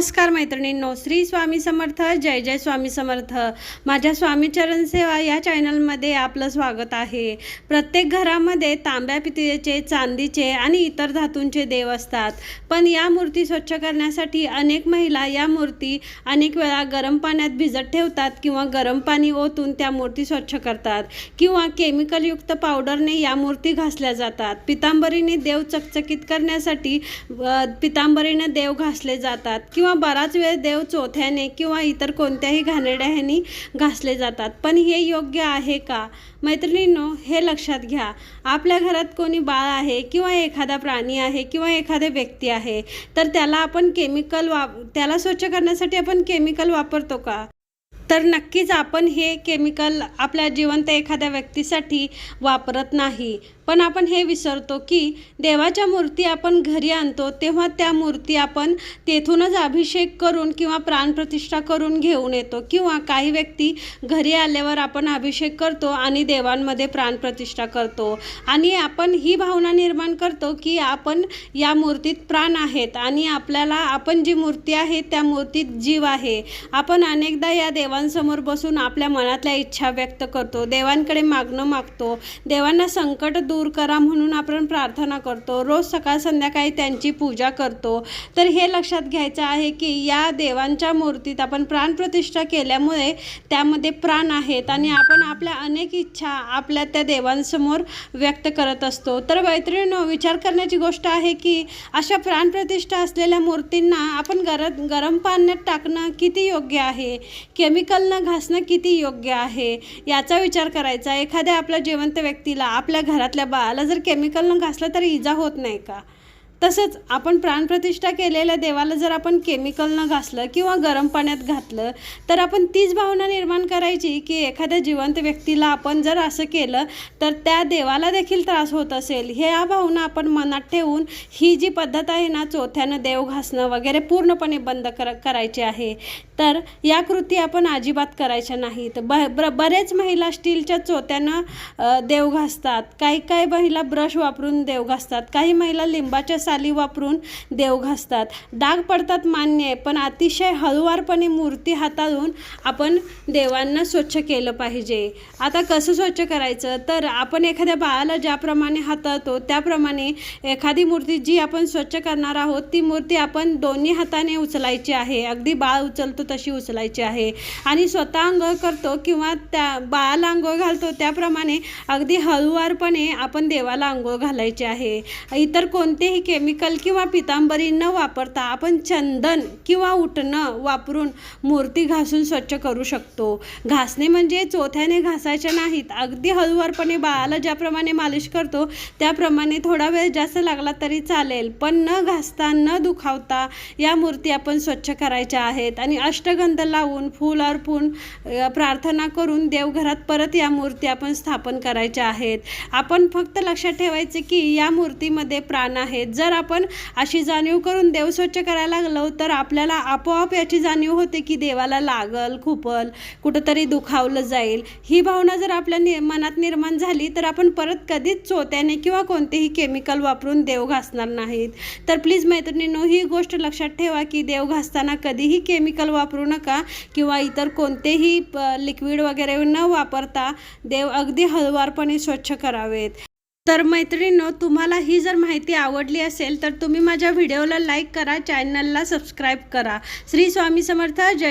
नमस्कार मैत्रिणींनो श्री स्वामी समर्थ जय जय स्वामी समर्थ. माझ्या स्वामीचरण सेवा या चॅनलमध्ये आपलं स्वागत आहे. प्रत्येक घरामध्ये तांब्या पितळेचे चांदीचे आणि इतर धातूंचे देव असतात. पण या मूर्ती स्वच्छ करण्यासाठी अनेक महिला या मूर्ती अनेक वेळा गरम पाण्यात भिजत ठेवतात किंवा गरम पाणी ओतून त्या मूर्ती स्वच्छ करतात किंवा केमिकलयुक्त पावडरने या मूर्ती घासल्या जातात. पितांबरीने देव चकचकीत करण्यासाठी पितांबरीने देव घासले जातात किंवा बराच वेळ देव चोथ्याने किंवा इतर कोणत्याही घाणेरड्याने घासले जातात. पण हे योग्य आहे का? मैत्रिणींनो हे लक्षात घ्या. आपल्या घरात कोणी बाळ आहे किंवा एखादा प्राणी आहे किंवा एखादा व्यक्ती आहे तर त्याला आपण केमिकल वाप त्याला स्वच्छ करण्यासाठी आपण केमिकल वापरतो का? तर नक्कीच आपण हे केमिकल आपल्या जिवंत एखाद्या व्यक्तीसाठी वापरत नाही. पण आपण हे विसरतो की देवाच्या मूर्ती आपण घरी आणतो तेव्हा त्या मूर्ती आपण तेथूनच अभिषेक करून किंवा प्राणप्रतिष्ठा करून घेऊन येतो किंवा काही व्यक्ती घरी आल्यावर आपण अभिषेक करतो आणि देवांमध्ये प्राणप्रतिष्ठा करतो. आणि आपण ही भावना निर्माण करतो की आपण या मूर्तीत प्राण आहेत आणि आपल्याला आपण जी मूर्ती आहे त्या मूर्तीत जीव आहे. आपण अनेकदा या देवांसमोर बसून आपल्या मनातल्या इच्छा व्यक्त करतो देवांकडे मागणं मागतो देवांना संकट दूर करा म्हणून आपण प्रार्थना करतो रोज सकाळ संध्याकाळी त्यांची पूजा करतो. तर हे लक्षात घ्यायचं आहे की या देवांच्या मूर्तीत आपण प्राणप्रतिष्ठा केल्यामुळे त्यामध्ये प्राण आहेत आणि आपण आपल्या अनेक इच्छा आपल्या त्या देवांसमोर व्यक्त करत असतो. तर मैत्रिणींनो विचार करण्याची गोष्ट आहे की अशा प्राणप्रतिष्ठा असलेल्या मूर्तींना आपण गरम गरम पाण्यात टाकणं किती योग्य आहे? केमिकलनं घासणं किती योग्य आहे? याचा विचार करायचा. एखाद्या आपल्या जिवंत व्यक्तीला आपल्या घरातल्या बाळाला जर केमिकलनं घासलं तर इजा होत नाही का? तसंच आपण प्राणप्रतिष्ठा केलेल्या देवाला जर आपण केमिकलनं घासलं किंवा गरम पाण्यात घातलं तर आपण तीच भावना निर्माण करायची की एखाद्या जिवंत व्यक्तीला आपण जर असं केलं तर त्या देवाला देखील त्रास होत असेल. ह्या भावना आपण मनात ठेवून ही जी पद्धत आहे ना चोथ्यानं देव घासणं वगैरे पूर्णपणे बंद कर करायची आहे. तर या कृती आपण अजिबात करायच्या नाहीत. ब ब बरेच महिला स्टीलच्या चोत्यानं देव घासतात. काही काही महिला ब्रश वापरून देव घासतात. काही महिला लिंबाच्या साली वापरून देव घासतात. डाग पडतात मान्य आहे पण अतिशय हळुवारपणे मूर्ती हाताळून आपण देवांना स्वच्छ केलं पाहिजे. आता कसं स्वच्छ करायचं? तर आपण एखाद्या बाळाला ज्याप्रमाणे हाताळतो त्याप्रमाणे एखादी मूर्ती जी आपण स्वच्छ करणार आहोत ती मूर्ती आपण दोन्ही हाताने उचलायची आहे. अगदी बाळ उचलतो तशी उचलायची आहे. आणि स्वतः आंघोळ करतो किंवा त्या बाळाला आंघोळ घालतो त्याप्रमाणे अगदी हळुवारपणे आपण देवाला आंघोळ घालायची आहे. इतर कोणतेही केमिकल किंवा पितांबरी न वापरता आपण चंदन किंवा उटणं वापरून मूर्ती घासून स्वच्छ करू शकतो. घासणे म्हणजे चोथ्याने घासायच्या नाहीत अगदी हळूवारपणे बाळाला ज्याप्रमाणे मालिश करतो त्याप्रमाणे थोडा वेळ जास्त लागला तरी चालेल. पण न घासता न दुखावता या मूर्ती आपण स्वच्छ करायच्या आहेत आणि अष्टगंध लावून फूल अर्पून प्रार्थना करून देवघरात परत या मूर्ती आपण स्थापन करायच्या आहेत. आपण फक्त लक्षात ठेवायचे की या मूर्तीमध्ये प्राण आहेत. जर जर आपण अशी जाणीव करून देव स्वच्छ करायला लागलो तर आपल्याला आपोआप याची जाणीव होते की देवाला लागल खुपल कुठंतरी दुखावलं जाईल. ही भावना जर आपल्या नि मनात निर्माण झाली तर आपण परत कधीच चोत्याने किंवा कोणतेही केमिकल वापरून देव घासणार नाहीत. तर प्लीज मैत्रिणींनो ही गोष्ट लक्षात ठेवा की देव घासताना कधीही केमिकल वापरू नका किंवा इतर कोणतेही लिक्विड वगैरे न वापरता देव अगदी हळुवारपणे स्वच्छ करावेत. तर मैत्रिणींनो तुम्हाला ही जर माहिती आवडली असेल तर तुम्ही माझ्या व्हिडिओला लाईक करा चॅनलला सबस्क्राईब करा. श्री स्वामी समर्थ जय